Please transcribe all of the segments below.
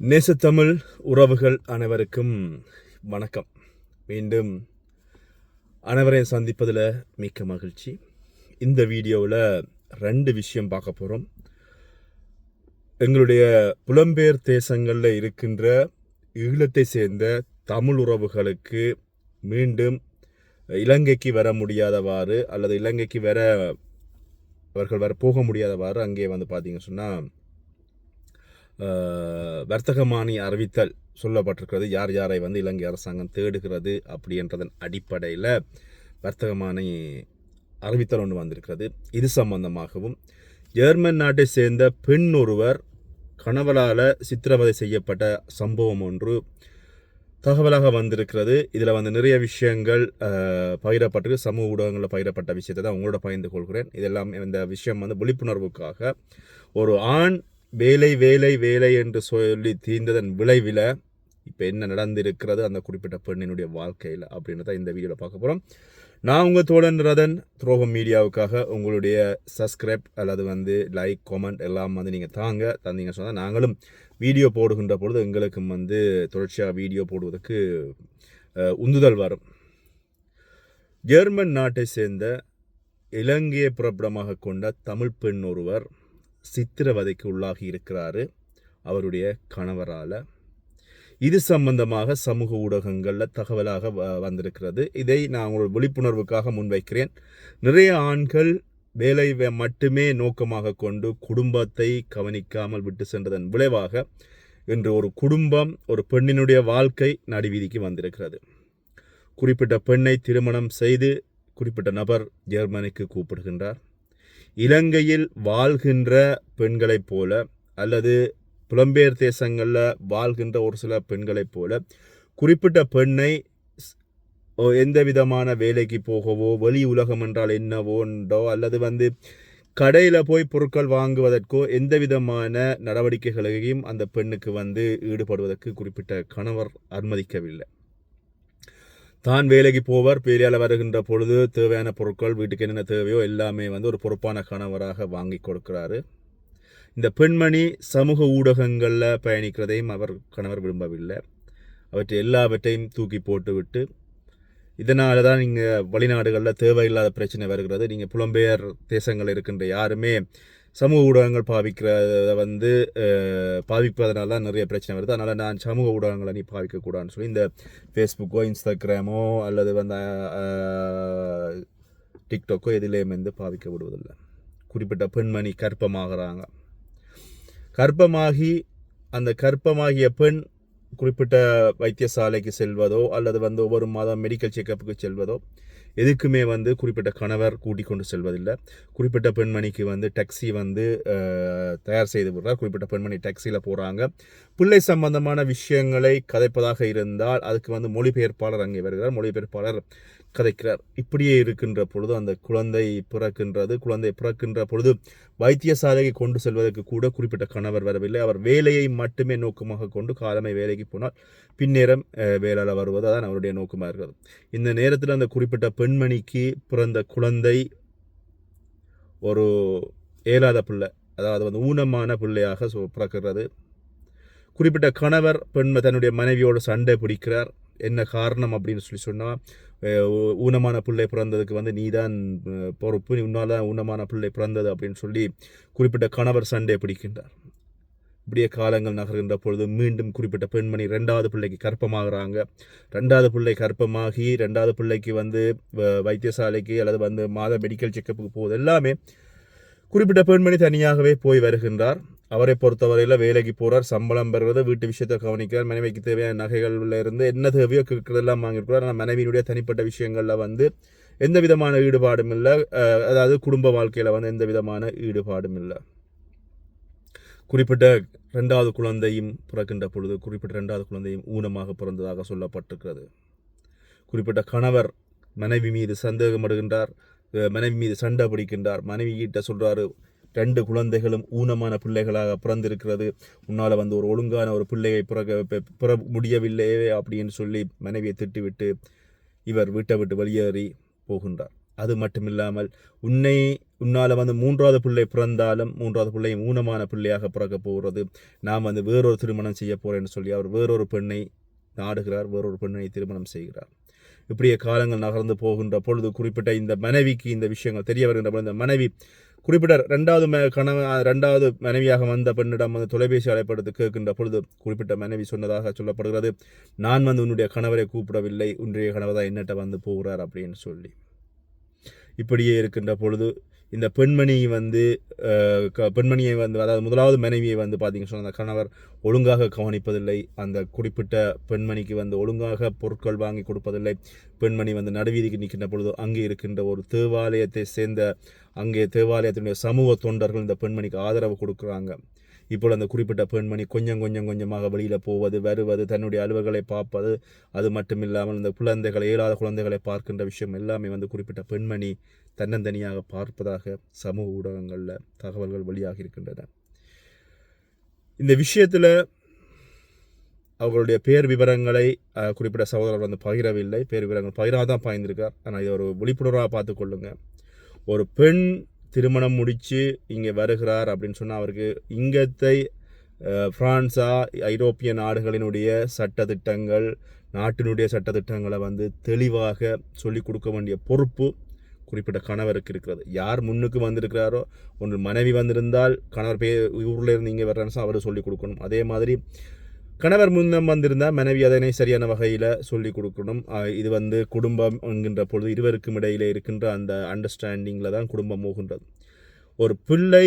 நேசத்தமிழ் உறவுகள் அனைவருக்கும் வணக்கம். மீண்டும் அனைவரையும் சந்திப்பதில் மிக்க மகிழ்ச்சி. இந்த வீடியோவில் ரெண்டு விஷயம் பார்க்க போகிறோம். எங்களுடைய புலம்பெயர் தேசங்களில் இருக்கின்ற ஈழத்தை சேர்ந்த தமிழ் உறவுகளுக்கு மீண்டும் இலங்கைக்கு வர முடியாதவாறு அல்லது இலங்கைக்கு வர அவர்கள் வர போக முடியாதவாறு அங்கே வந்து பார்த்தீங்க சொன்னால் வர்த்தகமானி அறிவித்தல் சொல்லப்பட்டிருக்கிறது. யார் யாரை வந்து இலங்கை அரசாங்கம் தேடுகிறது அப்படின்றதன் அடிப்படையில் வர்த்தகமானி அறிவித்தல் ஒன்று வந்திருக்கிறது. இது சம்பந்தமாகவும் ஜெர்மன் நாட்டை சேர்ந்த பெண் ஒருவர் கணவரால் சித்திரவதை செய்யப்பட்ட சம்பவம் ஒன்று தகவலாக வந்திருக்கிறது. இதில் வந்து நிறைய விஷயங்கள் பகிரப்பட்டிருக்கு. சமூக ஊடகங்களில் பகிரப்பட்ட விஷயத்தை தான் உங்களோட பகிர்ந்து கொள்கிறேன். இதெல்லாம் இந்த விஷயம் வந்து விழிப்புணர்வுக்காக ஒரு ஆண் வேலை வேலை வேலை என்று சொல்லி தீர்ந்ததன் விளைவில் இப்போ என்ன நடந்திருக்கிறது அந்த குறிப்பிட்ட பெண்ணினுடைய வாழ்க்கையில் அப்படின்றத இந்த வீடியோவில் பார்க்க போகிறோம் நான் உங்கள் தோழன் ரதன் துரோகம் மீடியாவுக்காக உங்களுடைய சப்ஸ்கிரைப் அல்லது வந்து லைக் கமெண்ட் எல்லாம் வந்து நீங்கள் தாங்க தந்தீங்க சொன்னால் நாங்களும் வீடியோ போடுகின்ற பொழுது எங்களுக்கும் வந்து தொடர்ச்சியாக வீடியோ போடுவதற்கு உந்துதல் வரும். ஜெர்மன் நாட்டை சேர்ந்த இலங்கையை புறப்படமாக கொண்ட தமிழ் பெண் ஒருவர் சித்திரவதைக்கு உள்ளாகி இருக்கிறாரு அவருடைய கணவரால். இது சம்பந்தமாக சமூக ஊடகங்களில் தகவலாக வ- வந்திருக்கிறது. இதை நான் உங்களோட விழிப்புணர்வுக்காக முன்வைக்கிறேன். நிறைய ஆண்கள் வேலை வே- மட்டுமே நோக்கமாக கொண்டு குடும்பத்தை கவனிக்காமல் விட்டு சென்றதன் விளைவாக இன்று ஒரு குடும்பம் ஒரு பெண்ணினுடைய வாழ்க்கை நடுவீதிக்கு வந்திருக்கிறது. குறிப்பிட்ட பெண்ணை திருமணம் செய்து குறிப்பிட்ட நபர் ஜெர்மனிக்கு கூப்பிடுகின்றார். இலங்கையில் வாழ்கின்ற பெண்களைப் போல அல்லது புலம்பெயர் தேசங்களில் வாழ்கின்ற ஒரு சில பெண்களைப் போல குறிப்பிட்ட பெண்ணை ஸ்- ஓ- எந்த விதமான வேலைக்கு போகவோ வெளி உலகம் என்றால் என்னவோன்றோ அல்லது வந்து கடையில் போய் பொருட்கள் வாங்குவதற்கோ எந்த விதமான நடவடிக்கைகளையும் அந்த பெண்ணுக்கு வந்து ஈடுபடுவதற்கு குறிப்பிட்ட கணவர் அனுமதிக்கவில்லை. தான் வேலைக்கு போவார் வேலையால் வருகின்ற பொழுது தேவையான பொருட்கள் வீட்டுக்கு என்னென்ன தேவையோ எல்லாமே வந்து ஒரு பொறுப்பான கணவராக வாங்கி கொடுக்கிறாரு. இந்த பெண்மணி சமூக ஊடகங்களில் பயணிக்கிறதையும் அவர் கணவர் விரும்பவில்லை. அவற்றை எல்லாவற்றையும் தூக்கி போட்டுவிட்டு இதனால தான் நீங்கள் வெளிநாடுகளில் தேவையில்லாத பிரச்சனை வருகிறது. நீங்கள் புலம்பெயர் தேசங்கள் இருக்கின்ற யாருமே சமூக ஊடகங்கள் பாவிக்கிறத வந்து பாவிப்பதனால தான் நிறைய பிரச்சனை வருது. அதனால் நான் சமூக ஊடகங்களை நீ பாவிக்கக்கூடாதுன்னு சொல்லி இந்த ஃபேஸ்புக்கோ இன்ஸ்டாகிராமோ அல்லது வந்து டிக்டாக்கோ எதிலேயும் வந்து பாவிக்க விடுவதில்லை குறிப்பிட்ட பெண்மணி கற்பமாகிறாங்க கற்பமாகி அந்த கற்பமாகிய பெண் குறிப்பிட்ட வைத்தியசாலைக்கு செல்வதோ அல்லது வந்து ஒவ்வொரு மாதம் மெடிக்கல் செக்கப்புக்கு செல்வதோ எதுக்குமே வந்து குறிப்பிட்ட கணவர் கூட்டிக் கொண்டு செல்வதில்லை. குறிப்பிட்ட பெண்மணிக்கு வந்து டாக்ஸி வந்து தயார் செய்து விடுறார். குறிப்பிட்ட பெண்மணி டாக்ஸியில் போகிறாங்க பிள்ளை சம்பந்தமான விஷயங்களை கதைப்பதாக இருந்தால் அதுக்கு வந்து மொழிபெயர்ப்பாளர் அங்கே வருகிறார். மொழிபெயர்ப்பாளர் கதைக்கிறார். இப்படியே இருக்கின்ற பொழுது அந்த குழந்தை பிறக்கின்றது. குழந்தை பிறக்கின்ற பொழுது வைத்தியசாலையை கொண்டு செல்வதற்கு கூட குறிப்பிட்ட கணவர் வரவில்லை. அவர் வேலையை மட்டுமே நோக்கமாக கொண்டு காலமை வேலைக்கு போனால் பின்னேரம் அஹ், வேலையில் வருவது தான் அவருடைய நோக்கமாக இருக்கிறது. இந்த நேரத்தில் அந்த குறிப்பிட்ட பெண்மணிக்கு பிறந்த குழந்தை ஒரு ஏலாத பிள்ளை அதாவது வந்து ஊனமான பிள்ளையாக பிறக்கிறது. குறிப்பிட்ட கணவர் பெண்மை தன்னுடைய மனைவியோடு சண்டை பிடிக்கிறார். என்ன காரணம் அப்படின்னு சொல்லி சொன்னால் ஊனமான பிள்ளை பிறந்ததுக்கு வந்து நீதான் தான் பொறுப்பு நீ உன்னால் தான் ஊனமான பிள்ளை பிறந்தது அப்படின்னு சொல்லி குறிப்பிட்ட கணவர் சண்டை பிடிக்கின்றார். இப்படியே காலங்கள் நகர்கின்ற பொழுது மீண்டும் குறிப்பிட்ட பெண்மணி ரெண்டாவது பிள்ளைக்கு கற்பமாகறாங்க ரெண்டாவது பிள்ளை கற்பமாகி ரெண்டாவது பிள்ளைக்கு வந்து வ- வைத்தியசாலைக்கு அல்லது வந்து மாத மெடிக்கல் செக்கப்புக்கு போகுது எல்லாமே குறிப்பிட்ட பெண்மணி தனியாகவே போய் வருகின்றார். அவரை பொறுத்தவரையில் வேலைக்கு போகிறார் சம்பளம் பெறுறது வீட்டு விஷயத்தை கவனிக்கிறார் மனைவிக்கு தேவையான நகைகள்ல இருந்து என்ன தேவையோ கேட்கறதெல்லாம் வாங்கியிருக்கிறார். ஆனால் மனைவியினுடைய தனிப்பட்ட விஷயங்களில் வந்து எந்த விதமான ஈடுபாடும் இல்லை. அதாவது குடும்ப வாழ்க்கையில் வந்து எந்த விதமான ஈடுபாடும் இல்லை. குறிப்பிட்ட ரெண்டாவது குழந்தையும் பிறக்கின்ற பொழுது குறிப்பிட்ட ரெண்டாவது குழந்தையும் ஊனமாக பிறந்ததாக சொல்லப்பட்டிருக்கிறது. குறிப்பிட்ட கணவர் மனைவி மீது சந்தேகப்படுகின்றார். மனைவி மீது சண்டை பிடிக்கின்றார். மனைவி கிட்ட சொல்கிறாரு ரெண்டு குழந்தைகளும் ஊனமான பிள்ளைகளாக பிறந்திருக்கிறது. உன்னால் வந்து ஒரு ஒழுங்கான ஒரு பிள்ளையை பிறக்க பிற முடியவில்லையே அப்படின்னு சொல்லி மனைவியை திட்டுவிட்டு இவர் வீட்டை விட்டு வெளியேறி போகின்றார். அது மட்டுமில்லாமல் உன்னை உன்னால் வந்து மூன்றாவது பிள்ளை பிறந்தாலும் மூன்றாவது பிள்ளையும் ஊனமான பிள்ளையாக பிறக்க போகிறது. நாம் வந்து வேறொரு திருமணம் செய்ய போகிறேன்னு சொல்லி அவர் வேறொரு பெண்ணை நாடுகிறார் வேறொரு பெண்ணை திருமணம் செய்கிறார். இப்படியே காலங்கள் நகர்ந்து போகின்ற பொழுது குறிப்பிட்ட இந்த மனைவிக்கு இந்த விஷயங்கள் தெரிய வருகின்ற பொழுது இந்த மனைவி குறிப்பிட்ட ரெண்டாவது ம- கணவன் ரெண்டாவது மனைவியாக வந்த பெண்ணிடம் வந்து தொலைபேசி அழைப்படுத்து கேட்கின்ற பொழுது குறிப்பிட்ட மனைவி சொன்னதாக சொல்லப்படுகிறது. நான் வந்து உன்னுடைய கணவரை கூப்பிடவில்லை உன்னுடைய கணவர் தான் என்னட்ட வந்து போகிறார் அப்படின்னு சொல்லி. இப்படியே இருக்கின்ற பொழுது இந்த பெண்மணி வந்து க- பெண்மணியை வந்து அதாவது முதலாவது மனைவியை வந்து பார்த்தீங்கன்னு சொன்னால் அந்த கணவர் ஒழுங்காக கவனிப்பதில்லை. அந்த குறிப்பிட்ட பெண்மணிக்கு வந்து ஒழுங்காக பொருட்கள் வாங்கி கொடுப்பதில்லை. பெண்மணி வந்து நடுவீதிக்கு நிற்கின்ற பொழுது அங்கே இருக்கின்ற ஒரு தேவாலயத்தை சேர்ந்த அங்கே தேவாலயத்தினுடைய சமூக தொண்டர்கள் இந்த பெண்மணிக்கு ஆதரவு கொடுக்குறாங்க. இப்போ அந்த குறிப்பிட்ட பெண்மணி கொஞ்சம் கொஞ்சம் கொஞ்சமாக வெளியில் போவது வருவது தன்னுடைய அலுவல்களை பார்ப்பது அது மட்டும் இல்லாமல் இந்த குழந்தைகளை இயலாத குழந்தைகளை பார்க்கின்ற விஷயம் எல்லாமே வந்து குறிப்பிட்ட பெண்மணி தன்னந்தனியாக பார்ப்பதாக சமூக ஊடகங்களில் தகவல்கள் வெளியாகி இருக்கின்றன. இந்த விஷயத்தில் அவர்களுடைய பேர் விவரங்களை குறிப்பிட்ட சகோதரர் வந்து பகிரவில்லை. பேர் விவரங்கள் பகிராதான் பாய்ந்திருக்கார். ஆனால் இது ஒரு விழிப்புணர்வாக பார்த்துக்கொள்ளுங்க ஒரு பெண் திருமணம் முடித்து இங்கே வருகிறார் அப்படின்னு சொன்னால் அவருக்கு இங்கத்தை ஃப்ரான்ஸா ஐரோப்பிய நாடுகளினுடைய சட்டத்திட்டங்கள் நாட்டினுடைய சட்டத்திட்டங்களை வந்து தெளிவாக சொல்லிக் கொடுக்க வேண்டிய பொறுப்பு குறிப்பிட்ட கணவருக்கு இருக்கிறது. யார் முன்னுக்கு வந்திருக்கிறாரோ ஒன்று மனைவி வந்திருந்தால் கணவர் பே ஊரில் இருந்து இங்கே வர்றான்னு அவர் சொல்லிக் கொடுக்கணும். அதே மாதிரி கணவர் முன்னம் வந்திருந்தால் மனைவி அதனை சரியான வகையில் சொல்லிக் கொடுக்கணும். இது வந்து குடும்பம் என்கின்ற பொழுது இருவருக்கும் இடையிலே இருக்கின்ற அந்த அண்டர்ஸ்டாண்டிங்கில் தான் குடும்பம் போகின்றது. ஒரு பிள்ளை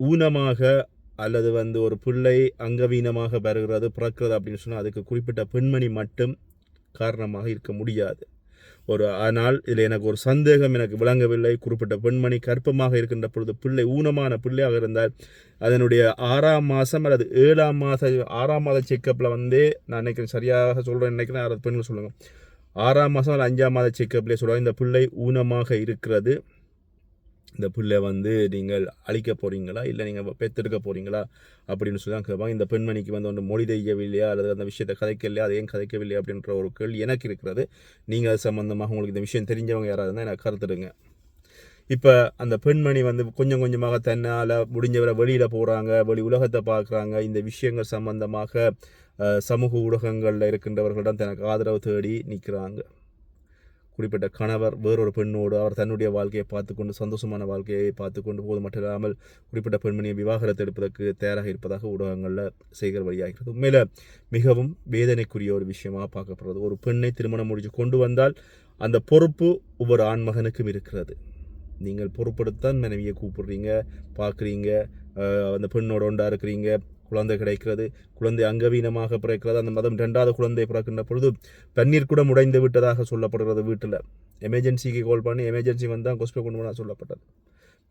ஊனமாக அல்லது வந்து ஒரு பிள்ளை அங்கவீனமாக வருகிறது பிறக்கிறது அப்படின்னு சொன்னால் அதுக்கு குறிப்பிட்ட பெண்மணி மட்டும் காரணமாக இருக்க முடியாது. ஒரு ஆனால் இதில் எனக்கு ஒரு சந்தேகம் எனக்கு விளங்கவில்லை. குறிப்பிட்ட பெண்மணி கர்ப்பமாக இருக்கின்ற பொழுது பிள்ளை ஊனமான பிள்ளையாக இருந்தால் அதனுடைய ஆறாம் மாதம் அல்லது ஏழாம் மாத ஆறாம் மாத செக்கப்பில் வந்து நான் நினைக்கிறேன் சரியாக சொல்கிறேன் நினைக்கிறேன். யாராவது பெண்கள் சொல்லுங்கள் ஆறாம் மாதம் அல்லது அஞ்சாம் மாத செக்கப்லேயே சொல்லுவாங்க இந்த பிள்ளை ஊனமாக இருக்கிறது. இந்த பிள்ளை வந்து நீங்கள் அழிக்க போகிறீங்களா இல்லை நீங்கள் பெற்றெடுக்க போகிறீங்களா அப்படின்னு சொல்லி தான் கேட்பாங்க. இந்த பெண்மணிக்கு வந்து ஒன்று மொழி தெய்யவில்லையா அல்லது அந்த விஷயத்தை கதைக்கலையா அது ஏன் கதைக்கவில்லை அப்படின்ற ஒரு கேள்வி எனக்கு இருக்கிறது. நீங்கள் அது சம்மந்தமாக உங்களுக்கு இந்த விஷயம் தெரிஞ்சவங்க யாராவது இருந்தால் எனக்கு கருத்துடுங்க இப்போ அந்த பெண்மணி வந்து கொஞ்சம் கொஞ்சமாக தன்னால் முடிஞ்சவரை வெளியில் போகிறாங்க வெளி உலகத்தை பார்க்குறாங்க. இந்த விஷயங்கள் சம்பந்தமாக சமூக ஊடகங்களில் இருக்கின்றவர்களிடம் தனக்கு ஆதரவு தேடி நிற்கிறாங்க குறிப்பிட்ட கணவர் வேறொரு பெண்ணோடு அவர் தன்னுடைய வாழ்க்கையை பார்த்துக்கொண்டு சந்தோஷமான வாழ்க்கையை பார்த்துக்கொண்டு போது மட்டும் இல்லாமல் குறிப்பிட்ட பெண்மணியை விவாகரத்து எடுப்பதற்கு தயாராக இருப்பதாக ஊடகங்களில் செய்கிற வழியாகிறது உண்மையில் மிகவும் வேதனைக்குரிய ஒரு விஷயமாக பார்க்கப்படுறது ஒரு பெண்ணை திருமணம் முடிச்சு கொண்டு வந்தால் அந்த பொறுப்பு ஒவ்வொரு ஆண்மகனுக்கும் இருக்கிறது. நீங்கள் பொறுப்படுத்தான் மனைவியை கூப்பிடுறீங்க பார்க்குறீங்க அந்த பெண்ணோட ஒன்றா இருக்கிறீங்க குழந்தை கிடைக்கிறது குழந்தை அங்கவீனமாக பிறக்கிறது. அந்த மதம் ரெண்டாவது குழந்தை பிறக்கின்ற பொழுது தண்ணீர் கூட முடைந்து விட்டதாக சொல்லப்படுகிறது வீட்டில். எமர்ஜென்சிக்கு கால் பண்ணி எமர்ஜென்சி வந்தால் கொஸ்பே கொண்டு போனால் சொல்லப்பட்டது.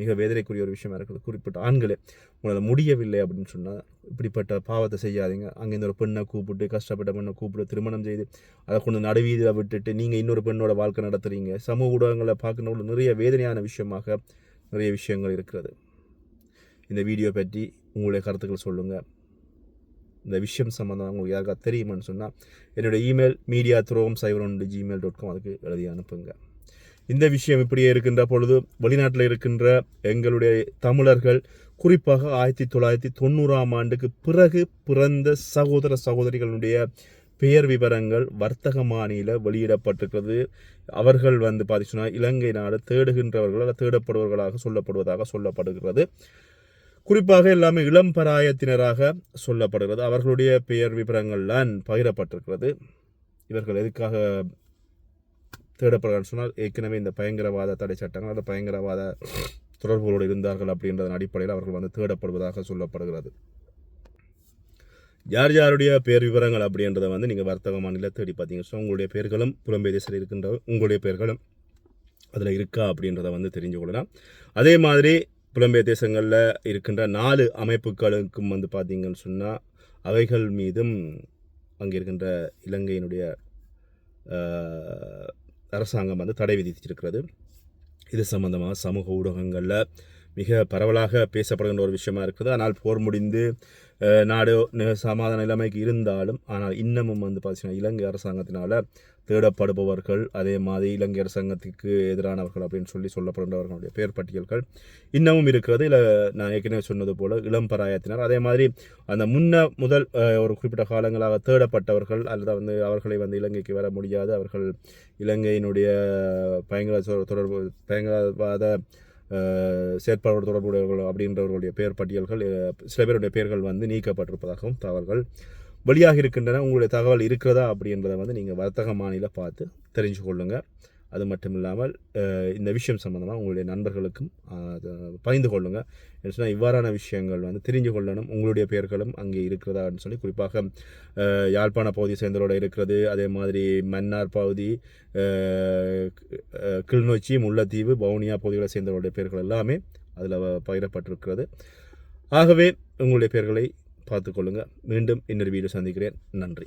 மிக வேதனைக்குரிய ஒரு விஷயமா இருக்குது. குறிப்பிட்ட ஆண்களே உங்களால் முடியவில்லை அப்படின்னு சொன்னால் இப்படிப்பட்ட பாவத்தை செய்யாதீங்க. அங்கேருந்து ஒரு பெண்ணை கூப்பிட்டு கஷ்டப்பட்ட பெண்ணை கூப்பிட்டு திருமணம் செய்து அதை கொண்டு நடுவீதியில் விட்டுட்டு நீங்கள் இன்னொரு பெண்ணோட வாழ்க்கை நடத்துறீங்க. சமூக ஊடகங்களை பார்க்கணும் நிறைய வேதனையான விஷயமாக நிறைய விஷயங்கள் இருக்கிறது. இந்த வீடியோ பற்றி உங்களுடைய கருத்துக்கள் சொல்லுங்கள் இந்த விஷயம் சம்மந்தமாக உங்களுக்கு யாருக்கா தெரியுமான்னு சொன்னால் என்னுடைய இமெயில் மீடியா த்ரோம் சைவர் ஒன்று ஜிமெயில் டாட் காம் அதுக்கு எழுதி அனுப்புங்க. இந்த விஷயம் இப்படியே இருக்கின்ற பொழுது வெளிநாட்டில் இருக்கின்ற எங்களுடைய தமிழர்கள் குறிப்பாக ஆயிரத்தி தொள்ளாயிரத்தி தொண்ணூறாம் ஆண்டுக்கு பிறகு பிறந்த சகோதர சகோதரிகளுடைய பெயர் விவரங்கள் வர்த்தக மாநில வெளியிடப்பட்டிருக்கிறது. அவர்கள் வந்து பார்த்தீங்கன்னா இலங்கை நாடு தேடுகின்றவர்கள் அல்லது தேடப்படுபவர்களாக சொல்லப்படுவதாக சொல்லப்படுகிறது. குறிப்பாக எல்லாமே இளம் பராயத்தினராக சொல்லப்படுகிறது. அவர்களுடைய பெயர் விவரங்கள்லாம் பகிரப்பட்டிருக்கிறது. இவர்கள் எதுக்காக தேடப்படுகிறான்னு சொன்னால் ஏற்கனவே இந்த பயங்கரவாத தடை சட்டங்கள் அந்த பயங்கரவாத தொடர்புகளோடு இருந்தார்கள் அப்படின்றதன் அடிப்படையில் அவர்கள் வந்து தேடப்படுவதாக சொல்லப்படுகிறது. யார் யாருடைய பேர் விவரங்கள் அப்படின்றத வந்து நீங்கள் வர்த்தக மாநில தேடி பார்த்தீங்க. ஸோ உங்களுடைய பேர்களும் புலம்பெயர் இருக்கின்ற உங்களுடைய பேர்களும் அதில் இருக்கா அப்படின்றத வந்து தெரிஞ்சு கொள்ளலாம் அதே மாதிரி புலம்பெயர் தேசங்களில் இருக்கின்ற நாலு அமைப்புகளுக்கும் வந்து பார்த்தீங்கன்னு சொன்னால் அவைகள் மீதும் அங்கே இருக்கின்ற இலங்கையினுடைய அரசாங்கம் வந்து தடை விதித்திருக்கிறது. இது சம்பந்தமாக சமூக ஊடகங்களில் மிக பரவலாக பேசப்படுகின்ற ஒரு விஷயமா இருக்குது. ஆனால் போர் முடிந்து நாடு சமாதான நிலைமைக்கு இருந்தாலும் ஆனால் இன்னமும் வந்து பார்த்தீங்கன்னா இலங்கை அரசாங்கத்தினால் தேடப்படுபவர்கள் அதே மாதிரி இலங்கை அரசாங்கத்துக்கு எதிரானவர்கள் அப்படின்னு சொல்லி சொல்லப்படுறவர்களுடைய பேர் பட்டியல்கள் இன்னமும் இருக்கிறது. இல்லை நான் ஏற்கனவே சொன்னது போல் இளம் பராயத்தினர். அதே மாதிரி அந்த முன்ன முதல் ஒரு குறிப்பிட்ட காலங்களாக தேடப்பட்டவர்கள் அல்லது வந்து அவர்களை வந்து இலங்கைக்கு வர முடியாது. அவர்கள் இலங்கையினுடைய பயங்கர தொடர்பு பயங்கரவாத செயற்பாடு தொடர்புடையவர்கள் அப்படின்றவர்களுடைய பெயர் பட்டியல்கள் சில பேருடைய பெயர்கள் வந்து நீக்கப்பட்டிருப்பதாகவும் தகவல்கள் வெளியாக இருக்கின்றன உங்களுடைய தகவல் இருக்கிறதா அப்படின்றத வந்து நீங்கள் வர்த்தக மாநில பார்த்து தெரிஞ்சு கொள்ளுங்கள் அது மட்டும் இல்லாமல் இந்த விஷயம் சம்மந்தமாக உங்களுடைய நண்பர்களுக்கும் அதை பகிர்ந்து கொள்ளுங்கள் என்ன சொன்னால் இவ்வாறான விஷயங்கள் வந்து தெரிஞ்சு கொள்ளணும். உங்களுடைய பெயர்களும் அங்கே இருக்கிறதான்னு சொல்லி குறிப்பாக யாழ்ப்பாண பகுதியை சேர்ந்தலோடு இருக்கிறது அதே மாதிரி மன்னார் பகுதி கிளிநொச்சி முல்லைத்தீவு வவுனியா பகுதிகளை சேர்ந்தவருடைய பெயர்கள் எல்லாமே அதில் பகிரப்பட்டிருக்கிறது. ஆகவே உங்களுடைய பெயர்களை பார்த்துக்கொள்ளுங்கள் மீண்டும் இன்னொரு வீடியோ சந்திக்கிறேன். நன்றி.